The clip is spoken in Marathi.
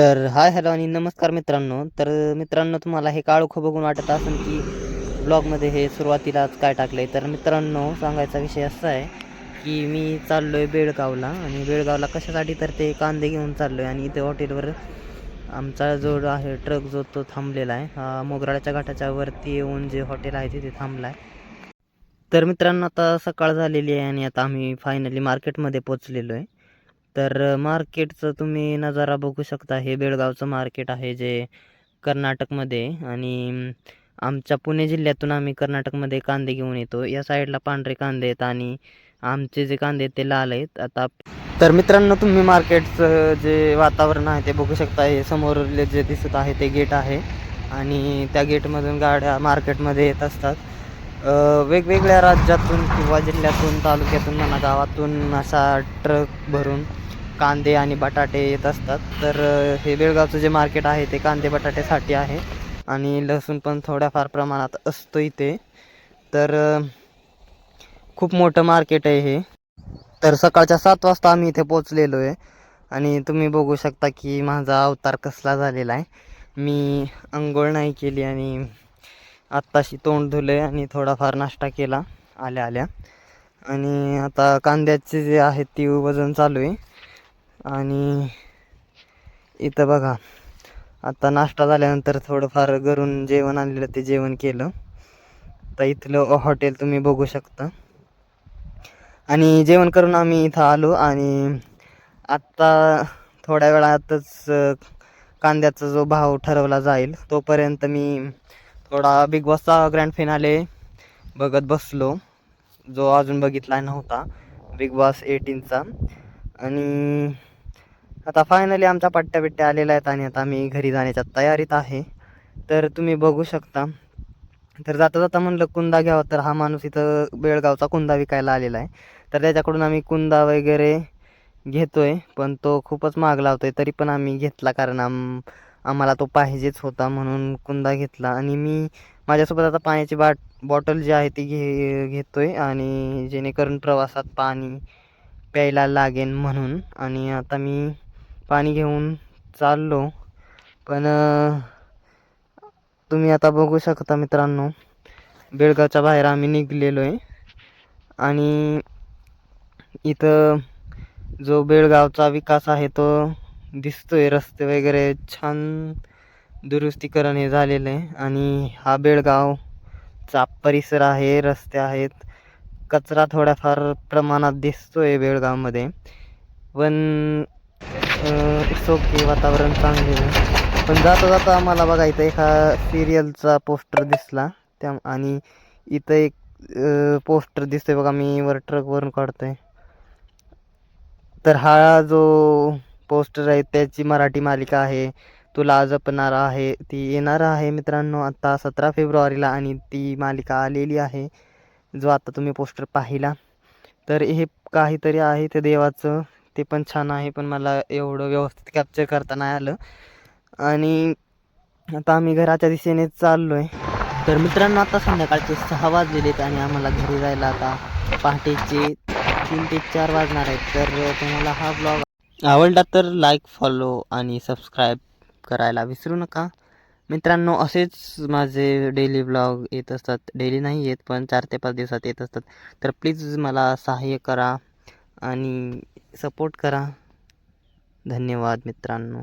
तर हाय हॅलो आणि नमस्कार मित्रांनो. तर मित्रांनो तुम्हाला हे काळोखं बघून वाटत असेल की ब्लॉगमध्ये हे सुरुवातीलाच काय टाकलं आहे तर मित्रांनो सांगायचा विषय असा आहे की मी चाललो आहे बेळगावला आणि बेळगावला कशासाठी तर ते कांदे घेऊन चाललो आहे आणि इथे हॉटेलवर आमचा जो आहे ट्रक जो तो थांबलेला आहे. हा मोगराळ्याच्या घाटाच्या वरती येऊन जे हॉटेल आहे तिथे थांबला आहे तर मित्रांनो आता सकाळ झालेली आहे आणि आता आम्ही फायनली मार्केटमध्ये पोचलेलो आहे तर मार्केटचं तुम्ही नजारा बघू शकता. हे बेळगावचं मार्केट आहे जे कर्नाटकमध्ये आणि आमच्या पुणे जिल्ह्यातून आम्ही कर्नाटकमध्ये कांदे घेऊन येतो. या साईडला पांढरे कांदे आहेत आणि आमचे जे कांदे आहेत ते लाल आहेत. आता तर मित्रांनो तुम्ही मार्केटचं जे वातावरण आहे ते बघू शकता. हे समोरले जे दिसत आहे ते गेट आहे आणि त्या गेटमधून गाड्या मार्केटमध्ये येत असतात. वेगवेगळ्या राज्यातून किंवा जिल्ह्यातून तालुक्यातून म्हणा गावातून असा ट्रक भरून कांदे आणि बटाटे येत असतात. तर हे बेळगावचं जे मार्केट आहे ते कांदे बटाट्यासाठी आहे आणि लसूण पण थोड्याफार प्रमाणात असतो इथे. तर खूप मोठं मार्केट आहे हे. तर सकाळच्या सात वाजता आम्ही इथे पोचलेलो आहे आणि तुम्ही बघू शकता की माझा अवतार कसला झालेला आहे. मी अंघोळ नाही केली आणि आत्ताशी तोंड धुले आणि थोडाफार नाश्ता केला. आल्या आल्या. आणि आता कांद्याचे जे आहेत ती वजन चालू आहे. आणि इथं बघा आता नाश्ता झाल्यानंतर थोडंफार घरून जेवण आणलेलं ते जेवण केलं. तर इथलं हॉटेल तुम्ही बघू शकता. आणि जेवण करून आम्ही इथं आलो आणि आत्ता थोड्या वेळातच कांद्याचा जो भाव ठरवला जाईल तोपर्यंत मी थोडा बिग बॉसचा ग्रँड फिनाले बघत बसलो. जो अजून बघितला नव्हता. बिग बॉस एटीनचा आणि आता फायनली आमच्या पट्ट्या बिट्ट्या आलेल्या आहेत आणि आता आम्ही घरी जाण्याच्या तयारीत आहे. तर तुम्ही बघू शकता. तर जाता जाता म्हणलं कुंदा घ्यावा तर हा माणूस इथं बेळगावचा कुंदा विकायला आलेला आहे. तर त्याच्याकडून आम्ही कुंदा वगैरे घेतोय पण तो खूपच महाग लावतोय तरी पण आम्ही घेतला कारण आम आम्हाला तो पाहिजेच होता म्हणून कुंदा घेतला. आणि मी माझ्यासोबत आता पाण्याची बाट बॉटल जी आहे ती घे घेतो आहे आणि जेणेकरून प्रवासात पाणी प्यायला लागेल म्हणून. आणि आता मी पाणी घेऊन चाललो. पण तुम्ही आता बघू शकता मित्रांनो बेळगावच्या बाहेर आम्ही निघलेलो आहे आणि इथं जो बेळगावचा विकास आहे तो दिसतोय रस्ते वगैरे छान दुरुस्तीकरण हे झालेलं आहे. आणि हा बेळगावचा परिसर आहे रस्ते आहेत. कचरा थोड्याफार प्रमाणात दिसतोय बेळगावमध्ये. पण ओके वातावरण चांगले आहे. पण जाता जाता आम्हाला बघा इथं एका सिरियलचा पोस्टर दिसला. त्या आणि इथं एक पोस्टर दिसतोय बघा मी वर ट्रकवरून काढतोय. तर हा जो पोस्टर आहे त्याची मराठी मालिका आहे. तुला जपणार आहे ती येणार आहे मित्रांनो. आत्ता सतरा फेब्रुवारीला आणि ती मालिका आलेली आहे जो आता तुम्ही पोस्टर पाहिला. तर हे काहीतरी आहे ते देवाचं. ते पण छान आहे पण मला एवढं व्यवस्थित कॅप्चर करता नाही आलं. आणि आता आम्ही घराच्या दिशेने चाललो आहे तर मित्रांनो आता संध्याकाळचे सहा वाजलेले आहेत आणि आम्हाला घरी जायला आता पहाटेचे तीन ते चार वाजणार आहेत. तर तुम्हाला हा ब्लॉग आवडला तर लाईक फॉलो आणि सबस्क्राईब करायला विसरू नका. मित्रांनो असेच माझे डेली ब्लॉग येत असतात. डेली नाही येत पण चार ते पाच दिवसात येत असतात. तर प्लीज मला सहाय्य करा आणि सपोर्ट करा. धन्यवाद मित्रांनो.